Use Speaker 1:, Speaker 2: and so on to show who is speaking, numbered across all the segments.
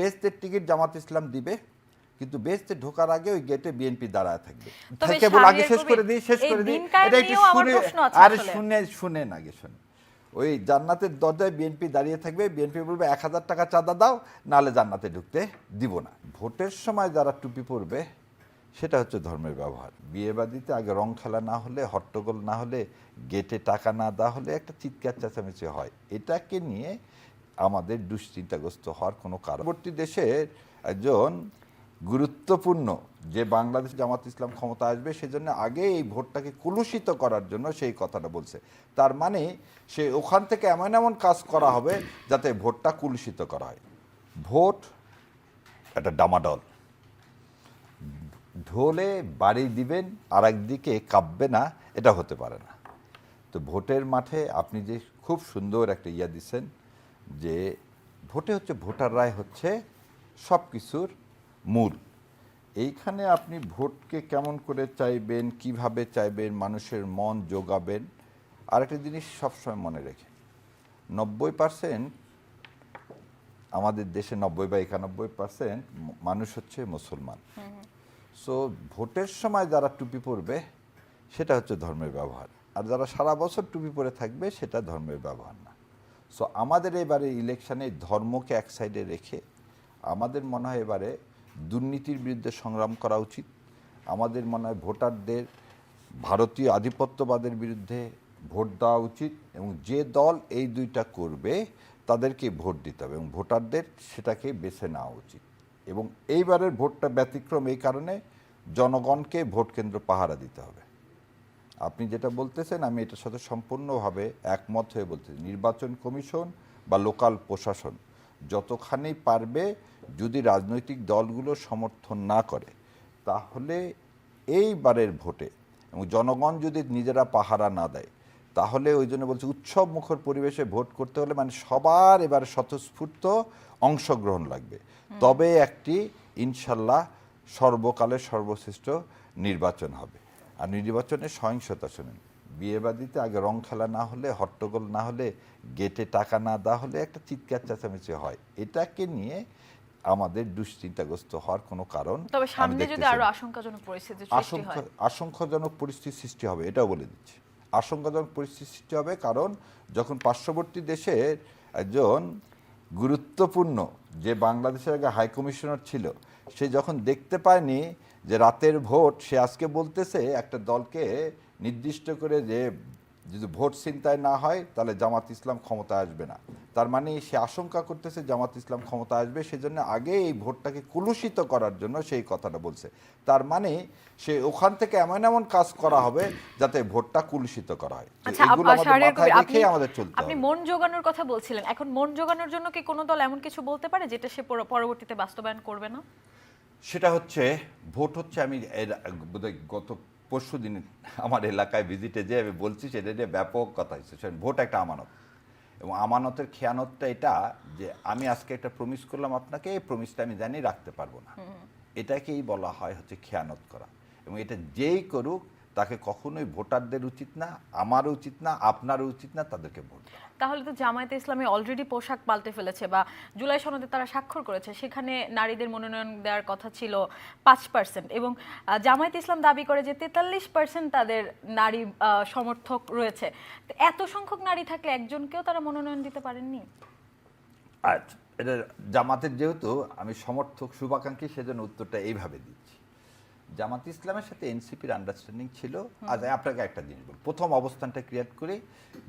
Speaker 1: বেস্টের ticket জামাত ইসলাম দিবে কিন্তু বেস্টে ঢোকার আগে ওই গেটে বিএনপি দাঁড়ায় থাকবে।
Speaker 2: তবে
Speaker 1: কেবল আগে শেষ করে দিই শেষ করে দিই। এটা একটু শুনে আরে। শুনে শুনে না আগে শুনে। ওই জান্নাতের দরজায় বিএনপি দাঁড়িয়ে থাকবে বিএনপি বলবে এক হাজার টাকা চাঁদা দাও নাহলে জান্নাতে ঢুকতে দিব না। ভোটের সময় যারা টুপি পরবে সেটা হচ্ছে ধর্মের ব্যবহার। বিয়েবাদিতে আগে রং খেলা না হলে হট্টগোল না হলে গেটে টাকা না দেওয়া হলে একটা চিৎকার চেঁচামেচি হয়। এটাকে নিয়ে আমাদের দুশ্চিন্তাগ্রস্ত হওয়ার কোনো কারণ। পরবর্তী দেশের একজন গুরুত্বপূর্ণ যে বাংলাদেশ জামাত ইসলাম ক্ষমতা আসবে, সেজন্য আগে এই ভোটটাকে কলুষিত করার জন্য সেই কথাটা বলছে। তার মানে সে ওখান থেকে এমন এমন কাজ করা হবে যাতে ভোটটা কলুষিত করা হয়। ভোট একটা ডামাডল। ঢোলে বাড়ি দিবেন আর একদিকে কাঁপবে না, এটা হতে পারে না। তো ভোটের মাঠে আপনি যে খুব সুন্দর একটা ইয়া দিচ্ছেন যে ভোটে হচ্ছে ভোটার রায় হচ্ছে সব কিছুর মূল। এইখানে আপনি ভোটকে কেমন করে চাইবেন, কীভাবে চাইবেন, মানুষের মন যোগাবেন আর একটা জিনিস সবসময় মনে রেখে। নব্বই পার্সেন্ট আমাদের দেশে নব্বই বা একানব্বই পার্সেন্ট মানুষ হচ্ছে মুসলমান। সো ভোটের সময় যারা টুপি পরবে, সেটা হচ্ছে ধর্মের ব্যবহার। আর যারা সারা বছর টুপি পরে থাকবে, সেটা ধর্মের ব্যবহার না। সো আমাদের এবারে ইলেকশানে ধর্মকে এক সাইডে রেখে আমাদের মনে হয় এবারে দুর্নীতির বিরুদ্ধে সংগ্রাম করা উচিত। আমাদের মনে হয় ভোটারদের, ভারতীয় আধিপত্যবাদের বিরুদ্ধে ভোট দেওয়া উচিত এবং যে দল এই দুইটা করবে তাদেরকে ভোট দিতে হবে এবং ভোটারদের সেটাকে বেছে নেওয়া উচিত। এবং এইবারের ভোটটা ব্যতিক্রম এই কারণে জনগণকে ভোট কেন্দ্র পাহারা দিতে হবে। আপনি যেটা বলতেছেন আমি এটার সাথে সম্পূর্ণভাবে একমত হয়ে বলতেছি। নির্বাচন কমিশন বা লোকাল প্রশাসন যতখানি পারবে যদি রাজনৈতিক দলগুলো সমর্থন না করে তাহলে এইবারের ভোটে এবং জনগণ যদি নিজেরা পাহারা না দেয় তাহলে ওই জন্য বলছি উৎসব মুখর পরিবেশে ভোট করতে হলে মানে সবার এবার স্বতঃস্ফূর্ত অংশগ্রহণ লাগবে। তবে একটি ইনশাল্লাহ সর্বকালের সর্বশ্রেষ্ঠ নির্বাচন হবে। আর নির্বাচনে সহিংসতা শোনেন। বিয়েবাদিতে আগে রং খেলা না হলে হট্টগোল না হলে গেটে টাকা না দেওয়া হলে একটা চিৎকার চেঁচামেচি হয়। এটাকে নিয়ে আমাদের দুশ্চিন্তাগ্রস্ত হওয়ার কোনো কারণ
Speaker 2: তবে সামনে যদি
Speaker 1: আরও
Speaker 2: আশঙ্কাজনক পরিস্থিতি সৃষ্টি হয়।
Speaker 1: আশঙ্কাজনক পরিস্থিতি সৃষ্টি হবে এটাও বলে দিচ্ছি। আশঙ্কাজনক পরিস্থিতি সৃষ্টি হবে কারণ যখন পার্শ্ববর্তী দেশের একজন গুরুত্বপূর্ণ যে বাংলাদেশের আগে হাই কমিশনার ছিল সে যখন দেখতে পায়নি যে রাতের ভোট সে আজকে বলতেছে একটা দলকে নির্দিষ্ট করে যে যদি ভোট ছিনতাই না হয় তাহলে জামাত ইসলাম ক্ষমতা আসবে না। তার মানে সে আশঙ্কা করতেছে জামাত ইসলাম ক্ষমতা আসবে সেজন্য আগে এই ভোটটাকে কলুষিত করার জন্য সেই কথাটা বলছে। তার মানে সে ওখান থেকে এমন এমন কাজ করা হবে যাতে ভোটটা কলুষিত করা হয়।
Speaker 2: আচ্ছা
Speaker 1: আমাদের চলতে
Speaker 2: আপনি মন জোগানোর কথা বলছিলেন। এখন মন জোগানোর জন্য কি কোনো দল এমন কিছু বলতে পারে যেটা সে পরবর্তীতে বাস্তবায়ন করবে না?
Speaker 1: সেটা হচ্ছে ভোট হচ্ছে আমি বোধহয় গত পরশু দিন আমার এলাকায় ভিজিটে যে আমি বলছি সেটা নিয়ে ব্যাপক কথা হচ্ছে ভোট একটা আমানত। এবং আমানতের খেয়ানতটা এটা যে আমি আজকে একটা প্রমিস করলাম আপনাকে এই প্রমিসটা আমি জানি রাখতে পারব না। এটাকেই বলা হয় হচ্ছে খেয়ানত করা। এবং এটা যেই করুক তাকে কখনোই ভোটারদের উচিত না আমারও উচিত না আপনারও উচিত না তাদেরকে ভোট
Speaker 2: তাহলে তো জামায়াতে ইসলামী অলরেডি পোশাক পাল্টে ফেলেছে বা জুলাই সনদে তারা স্বাক্ষর করেছে সেখানে নারীদের মনোনয়ন দেওয়ার কথা ছিল পাঁচ পার্সেন্ট এবং জামায়াতে ইসলাম দাবি করে যে তেতাল্লিশ পার্সেন্ট তাদের নারী সমর্থক রয়েছে। তো এত সংখ্যক নারী থাকলে একজনকেও তারা মনোনয়ন দিতে পারেননি?
Speaker 1: আচ্ছা এটা জামাতের যেহেতু আমি সমর্থক শুভাকাঙ্ক্ষী সেজন্য উত্তরটা এইভাবে দিচ্ছি। জামাত ইসলামের সাথে এনসিপির আন্ডারস্ট্যান্ডিং ছিল। আজ আপনাকে একটা জিনিস বল। প্রথম অবস্থানটা ক্রিয়েট করে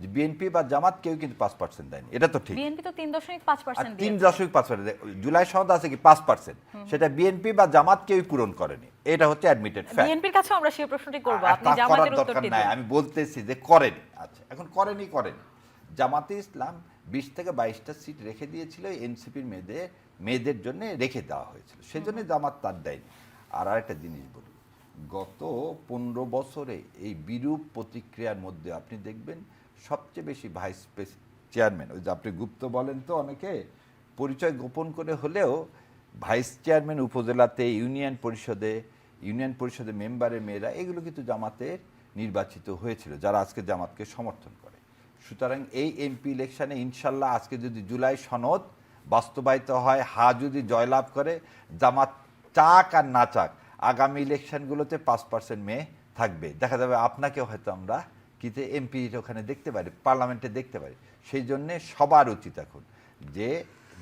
Speaker 1: যে বিএনপি বা জামাত কেউ কিন্তু পাঁচ পার্সেন্ট দেয়নি। এটা তো ঠিক।
Speaker 2: বিএনপি তো তিন দশমিক পাঁচ পার্সেন্ট
Speaker 1: তিন দশমিক পাঁচ পার্সেন্ট জুলাই সনদ আছে কি? পাঁচ পার্সেন্ট সেটা বিএনপি বা জামাত কেউই পূরণ করেনি। এটা হচ্ছে অ্যাডমিটেড ফ্যাক্ট
Speaker 2: বিএনপির কাছেও আমরা সেই প্রশ্নটি করব। আপনি
Speaker 1: তা করার
Speaker 2: জামায়াতের
Speaker 1: দরকার
Speaker 2: উত্তরটি
Speaker 1: নাই। আমি বলতেছি যে করেনি। আচ্ছা এখন করেনি করেনি। জামাতে ইসলাম বিশ থেকে বাইশটা সিট রেখে দিয়েছিল এনসিপির মেয়েদের মেয়েদের জন্য রেখে দেওয়া হয়েছিল। সেজন্য জামাত তার দেয়নি। আর আরেকটা জিনিস বলি, গত পনেরো বছরে এই বিরূপ প্রতিক্রিয়ার মধ্যে আপনি দেখবেন সবচেয়ে বেশি ভাইস চেয়ারম্যান, ওই যে আপনি গুপ্ত বলেন তো অনেকে, পরিচয় গোপন করে হলেও ভাইস চেয়ারম্যান উপজেলাতে, ইউনিয়ন পরিষদে, ইউনিয়ন পরিষদের মেম্বারের মেয়েরা এগুলো কিন্তু জামাতের নির্বাচিত হয়েছিল, যারা আজকে জামাতকে সমর্থন করে। সুতরাং এই এমপি ইলেকশানে ইনশাল্লাহ আজকে যদি জুলাই সনদ বাস্তবায়িত হয়, হা যদি জয়লাভ করে, জামাত চাক আর না চাক, আগামী ইলেকশনগুলোতে পাঁচ পার্সেন্ট মেয়ে থাকবে। দেখা যাবে আপনাকেও হয়তো আমরা কিতে এমপি ওখানে দেখতে পারি, পার্লামেন্টে দেখতে পারি। সেই জন্যে সবার উচিত এখন যে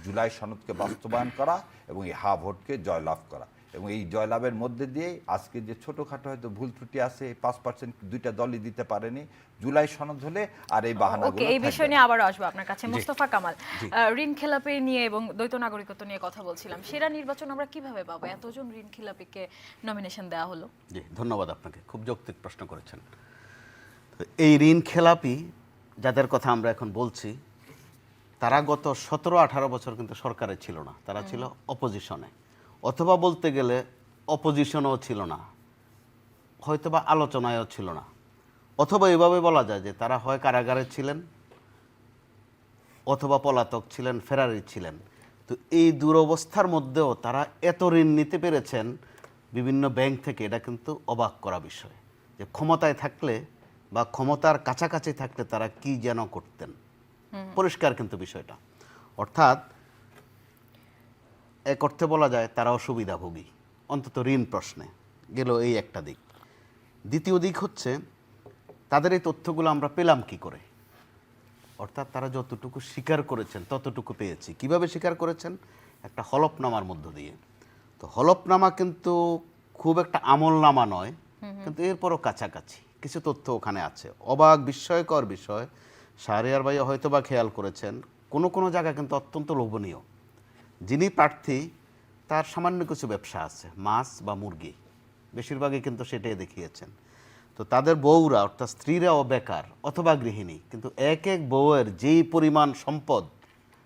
Speaker 1: জুলাই সনদকে বাস্তবায়ন করা এবং এই হা ভোটকে জয়লাভ করা। এবং এই জয়লাভের মধ্যে দিয়ে আজকে যে ছোটোখাটো হয়তো ভুল ত্রুটি আছে পাঁচ পার্সেন্ট দুইটা দলই দিতে পারেনি। জুলাই সনদ হলে আর এই বাহানাগুলো
Speaker 2: এই বিষয় নিয়ে আবার আসব আপনার কাছে। মোস্তফা কামাল ঋণ খেলাপি নিয়ে এবং দ্বৈত নাগরিকত্ব নিয়ে কথা বলছিলাম। সেরা নির্বাচন আমরা কীভাবে পাবো? এতজন ঋণ খেলাপিকে নমিনেশন দেওয়া হলো।
Speaker 3: জি ধন্যবাদ আপনাকে। খুব যৌক্তিক প্রশ্ন করেছেন। তো এই ঋণ খেলাপি যাদের কথা আমরা এখন বলছি তারা গত সতেরো আঠারো বছর কিন্তু সরকারে ছিল না। তারা ছিল অপোজিশনে অথবা বলতে গেলে অপোজিশনও ছিল না। হয়তোবা আলোচনায়ও ছিল না। অথবা এভাবে বলা যায় যে তারা হয় কারাগারে ছিলেন অথবা পলাতক ছিলেন ফেরারি ছিলেন। তো এই দুরবস্থার মধ্যেও তারা এত ঋণ নিতে পেরেছেন বিভিন্ন ব্যাংক থেকে এটা কিন্তু অবাক করা বিষয়। যে ক্ষমতায় থাকলে বা ক্ষমতার কাছাকাছি থাকলে তারা কি যেন করতেন। পরিষ্কার কিন্তু বিষয়টা। অর্থাৎ এক অর্থে বলা যায় তারাও সুবিধাভোগী অন্তত ঋণ প্রশ্নে। গেল এই একটা দিক। দ্বিতীয় দিক হচ্ছে তাদের এই তথ্যগুলো আমরা পেলাম কি করে? অর্থাৎ তারা যতটুকু স্বীকার করেছেন ততটুকু পেয়েছি। কীভাবে স্বীকার করেছেন? একটা হলফনামার মধ্য দিয়ে। তো হলফনামা কিন্তু খুব একটা আমলনামা নয় কিন্তু এরপরও কাছাকাছি। কিছু তথ্য ওখানে আছে। অবাক বিস্ময়কর বিষয়। শাহরিয়ার ভাই হয়তো বা খেয়াল করেছেন। কোনো কোনো জায়গা কিন্তু অত্যন্ত লোভনীয়। যিনি প্রার্থী তার সামান্য কিছু ব্যবসা আছে মাছ বা মুরগি। বেশিরভাগই কিন্তু সেটাই দেখিয়েছেন। তো তাদের বউরা অর্থাৎ স্ত্রীরাও বেকার অথবা গৃহিণী কিন্তু এক এক বউয়ের যেই পরিমাণ সম্পদ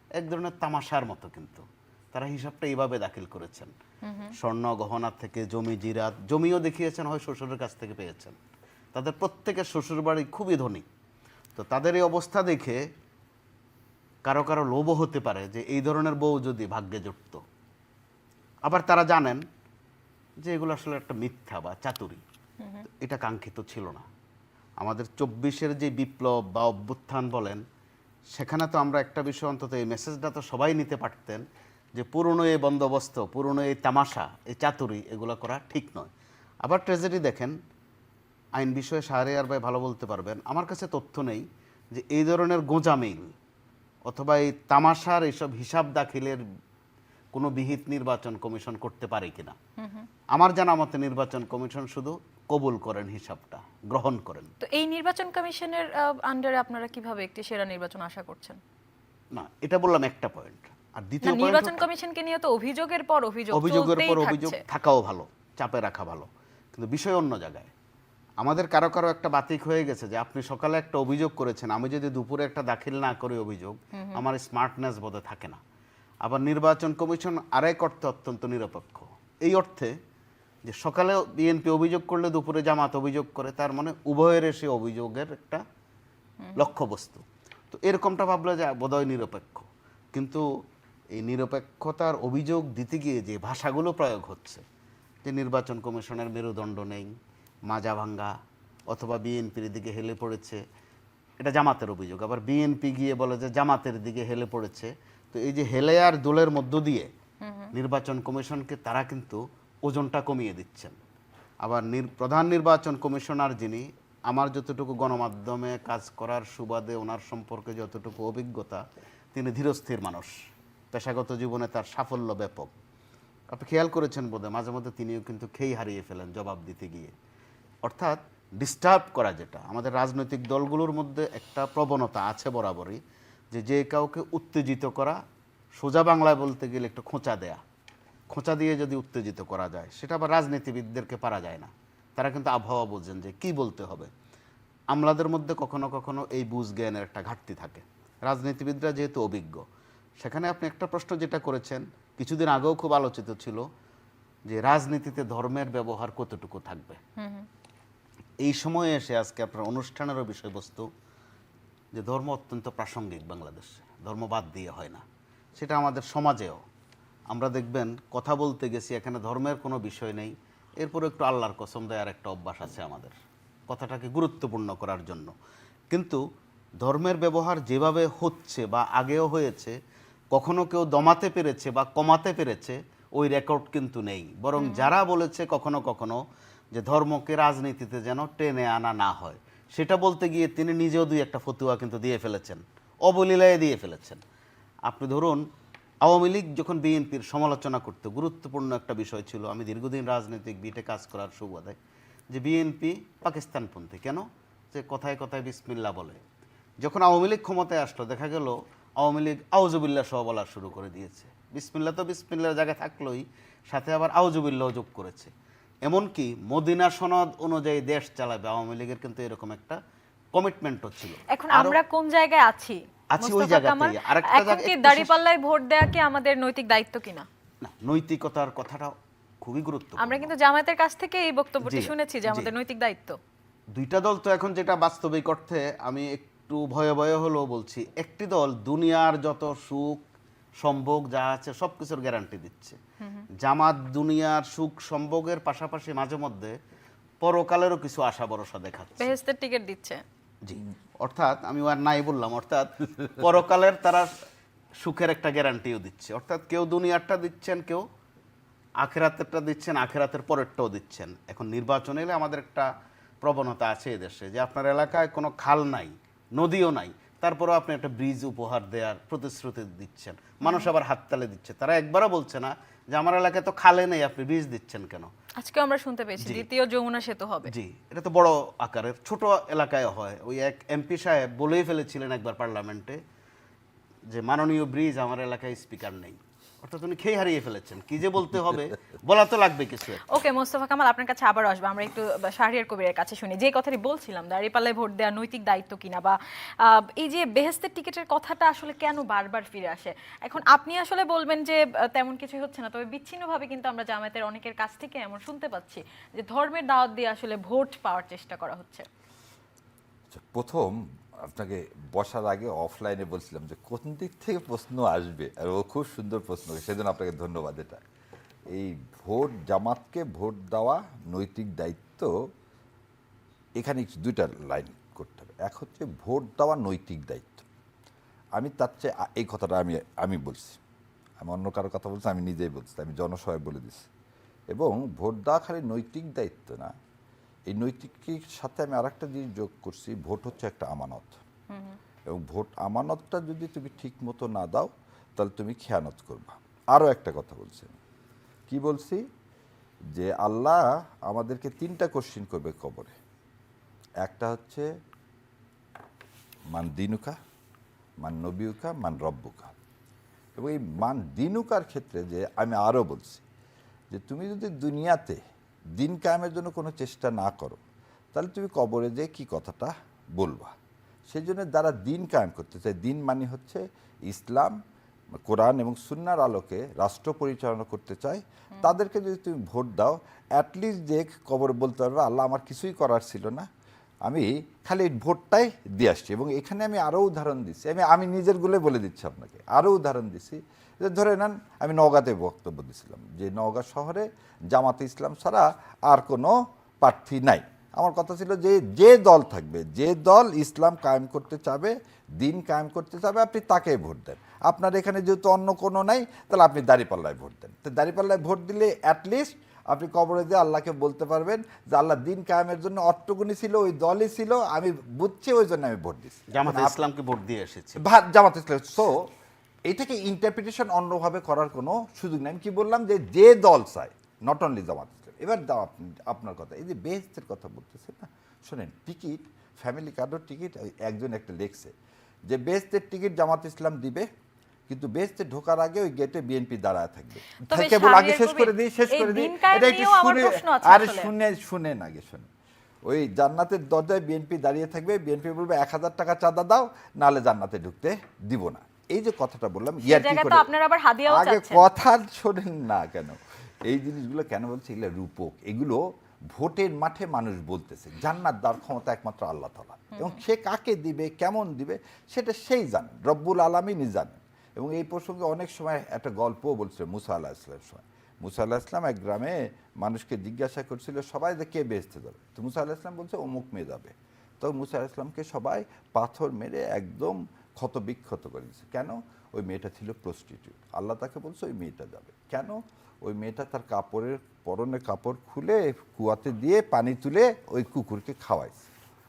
Speaker 3: এক ধরনের তামাশার মতো কিন্তু। তারা হিসাবটা এইভাবে দাখিল করেছেন। স্বর্ণ গহনা থেকে জমি জিরাত জমিও দেখিয়েছেন হয় শ্বশুরের কাছ থেকে পেয়েছেন। তাদের প্রত্যেকের শ্বশুর বাড়ি খুবই ধনী। তো তাদের এই অবস্থা দেখে কারও কারও লোভও হতে পারে যে এই ধরনের বউ যদি ভাগ্যে জুটত আবার তারা জানেন যে এগুলো আসলে একটা মিথ্যা বা চাতুরি। এটা কাঙ্ক্ষিত ছিল না। আমাদের চব্বিশের যে বিপ্লব বা অভ্যুত্থান বলেন সেখানে তো আমরা একটা বিষয় অন্তত এই মেসেজটা তো সবাই নিতে পারতেন যে পুরনো এই বন্দোবস্ত পুরনো এই তামাশা এই চাতুরি এগুলো করা ঠিক নয়। আবার ট্রেজেডি দেখেন আইন বিষয়ে শাহরিয়ার ভাই ভালো বলতে পারবেন আমার কাছে তথ্য নেই যে এই ধরনের গোঁজামিল অথবা এই তামাশার এইসব হিসাব দাখিলের কোনো বিহিত নির্বাচন কমিশন করতে পারে কিনা আমার জানা মতে নির্বাচন কমিশন শুধু কবুল করেন হিসাবটা গ্রহণ করেন।
Speaker 2: তো এই নির্বাচন কমিশনের আন্ডারে আপনারা কীভাবে একটি সেরা নির্বাচন আশা করছেন?
Speaker 3: না এটা বললাম একটা পয়েন্ট আর দ্বিতীয়
Speaker 2: নির্বাচন কমিশনকে নিয়ে তো অভিযোগের পর অভিযোগ
Speaker 3: অভিযোগের পর অভিযোগ থাকাও ভালো চাপে রাখা ভালো। কিন্তু বিষয় অন্য জায়গায়। আমাদের কারও কারও একটা বাতিক হয়ে গেছে যে আপনি সকালে একটা অভিযোগ করেছেন আমি যদি দুপুরে একটা দাখিল না করি অভিযোগ আমার স্মার্টনেস বোধে থাকে না। আবার নির্বাচন কমিশন আরেক অর্থে অত্যন্ত নিরপেক্ষ। এই অর্থে যে সকালে বিএনপি অভিযোগ করলে দুপুরে জামাত অভিযোগ করে তার মানে উভয়ের সে অভিযোগের একটা লক্ষ্যবস্তু। তো এরকমটা ভাবলে যে বোধহয় নিরপেক্ষ। কিন্তু এই নিরপেক্ষতার অভিযোগ দিতে গিয়ে যে ভাষাগুলো প্রয়োগ হচ্ছে যে নির্বাচন কমিশনের মেরুদণ্ড নেই মাজা ভাঙ্গা অথবা বিএনপির দিকে হেলে পড়েছে এটা জামাতের অভিযোগ। আবার বিএনপি গিয়ে বলে যে জামাতের দিকে হেলে পড়েছে। তো এই যে হেলে আর দোলের মধ্য দিয়ে নির্বাচন কমিশনকে তারা কিন্তু ওজনটা কমিয়ে দিচ্ছেন। আবার প্রধান নির্বাচন কমিশনার যিনি আমার যতটুকু গণমাধ্যমে কাজ করার সুবাদে ওনার সম্পর্কে যতটুকু অভিজ্ঞতা তিনি ধীরস্থির মানুষ। পেশাগত জীবনে তার সাফল্য ব্যাপক। আপনি খেয়াল করেছেন বোধহয় মাঝে মধ্যে তিনিও কিন্তু খেই হারিয়ে ফেলেন জবাব দিতে গিয়ে। অর্থাৎ ডিস্টার্ব করা যেটা। আমাদের রাজনৈতিক দলগুলোর মধ্যে একটা প্রবণতা আছে বরাবরই যে যে কাউকে উত্তেজিত করা, সোজা বাংলায় বলতে গেলে একটু খোঁচা দেয়া। খোঁচা দিয়ে যদি উত্তেজিত করা যায়, সেটা আবার রাজনীতিবিদদেরকে পারা যায় না। তারা কিন্তু আবহাওয়া বোঝেন যে কি বলতে হবে। আমলাদের মধ্যে কখনো কখনো এই বুঝ জ্ঞানের একটা ঘাটতি থাকে। রাজনীতিবিদরা যেহেতু অভিজ্ঞ, সেখানে আপনি একটা প্রশ্ন যেটা করেছেন, কিছুদিন আগেও খুব আলোচিত ছিল যে রাজনীতিতে ধর্মের ব্যবহার কতটুকু থাকবে? এই সময়ে এসে আজকে আপনার অনুষ্ঠানেরও বিষয়বস্তু যে ধর্ম অত্যন্ত প্রাসঙ্গিক বাংলাদেশে ধর্ম বাদ দিয়ে হয় না। সেটা আমাদের সমাজেও। আমরা দেখবেন কথা বলতে গেছি এখানে ধর্মের কোনো বিষয় নেই। এরপর একটু আল্লাহর কসম দেওয়ার একটা অভ্যাস আছে আমাদের কথাটাকে গুরুত্বপূর্ণ করার জন্য। কিন্তু ধর্মের ব্যবহার যেভাবে হচ্ছে বা আগেও হয়েছে কখনো কেউ দমাতে পেরেছে বা কমাতে পেরেছে ওই রেকর্ড কিন্তু নেই। বরং যারা বলেছে কখনো কখনো যে ধর্মকে রাজনীতিতে যেন টেনে আনা না হয়। সেটা বলতে গিয়ে তিনি নিজেও দুই একটা ফতুয়া কিন্তু দিয়ে ফেলেছেন, অবলীলায় দিয়ে ফেলেছেন। আপনি ধরুন, আওয়ামী লীগ যখন বিএনপির সমালোচনা করতে, গুরুত্বপূর্ণ একটা বিষয় ছিল, আমি দীর্ঘদিন রাজনৈতিক বিটে কাজ করার সুবাদে, যে বিএনপি পাকিস্তানপন্থী, কেন? যে কথায় কথায় বিসমিল্লা বলে। যখন আওয়ামী লীগ ক্ষমতায় আসলো, দেখা গেল আওয়ামী লীগ আউজুবিল্লা সহ বলা শুরু করে দিয়েছে। বিসমিল্লা তো বিসমিল্লার জায়গায় থাকলোই, সাথে আবার আউজুবিল্লাও যোগ করেছে। এমনকি মদিনা সনদ অনুযায়ী দেশ চালাবে। আওয়ামী লীগের কিন্তু এরকম একটা কমিটমেন্টও ছিল।
Speaker 2: এখন আমরা কোন জায়গায় আছি?
Speaker 3: আছি ওই জায়গাতেই। আরেকটা জায়গা-
Speaker 2: কি ভোট দেয়া কি আমাদের নৈতিক দায়িত্ব কিনা?
Speaker 3: না নৈতিকতার কথাটা খুবই গুরুত্বপূর্ণ।
Speaker 2: আমরা কিন্তু জামায়াতের কাছ থেকে এই বক্তব্যটি শুনেছি যে আমাদের নৈতিক দায়িত্ব।
Speaker 3: দুইটা দল তো এখন যেটা বাস্তবিক অর্থে আমি একটু ভয়ে ভয়ে হলেও বলছি একটি দল দুনিয়ার যত সুখ সম্ভোগ যা আছে সব কিছুর গ্যারান্টি দিচ্ছে। জামাত দুনিয়ার সুখ সম্ভোগের পাশাপাশি মাঝে মধ্যে পরকালেরও কিছু আশা ভরসা দেখাচ্ছে।
Speaker 2: বেহেস্তের টিকিট দিচ্ছে।
Speaker 3: জি। অর্থাৎ আমি আর নাই বললাম অর্থাৎ পরকালের তারা সুখের একটা গ্যারান্টিও দিচ্ছে। অর্থাৎ কেউ দুনিয়ারটা দিচ্ছেন কেউ আখেরাতেরটা দিচ্ছেন আখেরাতের পরেরটাও দিচ্ছেন। এখন নির্বাচন এলে আমাদের একটা প্রবণতা আছে এদেশে যে আপনার এলাকায় কোনো খাল নাই নদীও নাই। তারপরেও আপনি একটা ব্রিজ উপহার দেওয়ার প্রতিশ্রুতি দিচ্ছেন। মানুষ আবার হাত তালে দিচ্ছে। তারা একবারও বলছে না যে আমার এলাকায় তো খালে নেই আপনি ব্রিজ দিচ্ছেন কেন?
Speaker 2: আজকে আমরা শুনতে পেয়েছি। দ্বিতীয় যমুনা সেতু হবে।
Speaker 3: জি এটা তো বড় আকারের ছোট এলাকায় হয়। ওই এক এমপি সাহেব বলেই ফেলেছিলেন একবার পার্লামেন্টে যে মাননীয় ব্রিজ আমার এলাকায় স্পিকার নেই। অর্থাৎ উনি খেয়ে হারিয়ে ফেলেছেন। কি যে বলতে হবে বলা তো লাগবে কিছু
Speaker 2: ওকে মোস্তফা কামাল আপনার কাছে আবার আসব। আমরা একটু শাহরিয়ার কবিরের কাছে শুনি। যে কথাটি বলছিলাম দাঁড়িপাল্লায় ভোট দেওয়া নৈতিক দায়িত্ব কিনা বা এই যে বেহেস্তের টিকিটের কথাটা আসলে কেন বারবার ফিরে আসে? এখন আপনি আসলে বলবেন যে তেমন কিছুই হচ্ছে না। তবে বিচ্ছিন্নভাবে কিন্তু আমরা জামায়াতের অনেকের কাছ থেকে এমন শুনতে পাচ্ছি যে ধর্মের দাওয়াত দিয়ে আসলে ভোট পাওয়ার চেষ্টা করা হচ্ছে।
Speaker 1: আচ্ছা, প্রথম আপনাকে বসার আগে অফলাইনে বলছিলাম যে, কোন দিক থেকে প্রশ্ন আসবে? আর ও খুব সুন্দর প্রশ্ন সেজন্য আপনাকে ধন্যবাদ এটা। এই ভোট, জামাতকে ভোট দেওয়া নৈতিক দায়িত্ব, এখানে দুইটা লাইন করতে হবে। এক হচ্ছে ভোট দেওয়া নৈতিক দায়িত্ব। আমি তার চেয়ে এই কথাটা আমি আমি বলছি। আমি অন্য কারও কথা বলছি, আমি নিজেই বলছি। আমি জনসভায় বলে দিছি। এবং ভোট দেওয়া খালি নৈতিক দায়িত্ব না এই নৈতিকের সাথে আমি আরেকটা জিনিস যোগ করছি, ভোট হচ্ছে একটা আমানত। এবং ভোট আমানতটা যদি তুমি ঠিক মতো না দাও, তাহলে তুমি খেয়ানত করবা। আরও একটা কথা বলছি কি বলছি? যে আল্লাহ আমাদেরকে তিনটা কোশ্চিন করবে কবরে। একটা হচ্ছে, মান দিনুকা, মান নবিউকা, মান রব্বুকা। এবং এই মান দিনুকার ক্ষেত্রে যে আমি আরও বলছি, যে তুমি যদি দুনিয়াতে দিন কায়েমের জন্য কোনো চেষ্টা না করো। তাহলে তুমি কবরে যে কি কথাটা বলবা? সেই জন্য যারা দিন কায়েম করতে চায়, দিন মানে হচ্ছে ইসলাম, কোরআন এবং সুনার আলোকে রাষ্ট্র পরিচালনা করতে চায়, তাদেরকে যদি তুমি ভোট দাও অ্যাটলিস্ট যে কবর বলতে পারবে, আল্লাহ আমার কিছুই করার ছিল না। আমি খালি ভোটটাই দিয়ে আসছি এবং এখানে আমি আরও উদাহরণ দিচ্ছি। আমি আমি নিজেরগুলোই বলে দিচ্ছি আপনাকে। আরও উদাহরণ দিচ্ছি। যে ধরে নেন, আমি নওগাঁতে বক্তব্য দিছিলাম যে নওগাঁ শহরে জামাতে ইসলাম ছাড়া আর কোনো প্রার্থী নাই। আমার কথা ছিল যে যে দল থাকবে, যে দল ইসলাম কায়েম করতে চাবে, দিন কায়েম করতে চাবে, আপনি তাকে ভোট দেন। আপনার এখানে যেহেতু অন্য কোনো নাই, তাহলে আপনি দাঁড়িপাল্লায় ভোট দেন। তো দাঁড়িপাল্লায় ভোট দিলে অ্যাটলিস্ট আপনি কবরে দিয়ে আল্লাহকে বলতে পারবেন যে আল্লাহ দিন কায়েমের জন্য অট্টগুনি ছিল ওই দলই ছিল আমি বুঝছি ওই জন্য আমি ভোট দিচ্ছি
Speaker 3: জামাতে ইসলামকে ভোট দিয়ে এসেছি।
Speaker 1: জামাত ইসলাম। সো এটাকে ইন্টারপ্রিটেশন অন্যভাবে করার কোনো সুযোগ নেই। আমি কি বললাম যে যে দল চায় নট অনলি জামাত ইসলাম। এবার দাও আপনি- আপনার কথা। এই যে বেহেস্তের কথা বলতেছেন না? শোনেন টিকিট ফ্যামিলি কার্ডের টিকিট ওই একজন একটা লেখছে যে বেহেস্তের টিকিট জামাত ইসলাম দিবে কিন্তু বেহেস্তে ঢোকার আগে ওই গেটে বিএনপি দাঁড়ায় থাকবে। থেকে বল আগে শেষ করে দিই শেষ করে দিই। এটা একটু শুনে আরে
Speaker 2: আসলে।
Speaker 1: শুনে শুনেন আগে শুনে। ওই জান্নাতের দরজায় বিএনপি দাঁড়িয়ে থাকবে বিএনপি বলবে এক হাজার টাকা চাঁদা দাও নাহলে জান্নাতে ঢুকতে দিব না। এই যে কথাটা বললাম ইয়ার কি
Speaker 2: জায়গায় তো
Speaker 1: করে আগে কথা শোনেন না কেন? এই জিনিসগুলো কেন বলছে? এগুলো রূপক। এগুলো ভোটের মাঠে মানুষ বলতেছে জান্নাত দেওয়ার ক্ষমতা একমাত্র আল্লাহ তালা এবং সে কাকে দিবে কেমন দিবে সেটা সেই জানেন রব্বুল আলমিনই জানেন এবং এই প্রসঙ্গে অনেক সময় একটা গল্পও বলছিল, মুসা আল্লাহ ইসলামের সময়। মুসা আল্লাহ ইসলাম এক গ্রামে মানুষকে জিজ্ঞাসা করছিল, সবাই যে কে বেহেস্তে যাবে? তো মুসা আল্লাহ ইসলাম বলছে, অমুক মেয়ে যাবে। তো মুসা আল্লাহ ইসলামকে সবাই পাথর মেরে একদম ক্ষতবিক্ষত করে দিচ্ছে কেন? ওই মেয়েটা ছিল প্রস্টিটিউট আল্লাহ তাকে বলছে, ওই মেয়েটা যাবে। কেন? ওই মেয়েটা তার কাপড়ের পরনে কাপড় খুলে কুয়াতে দিয়ে পানি তুলে ওই কুকুরকে খাওয়াইছে।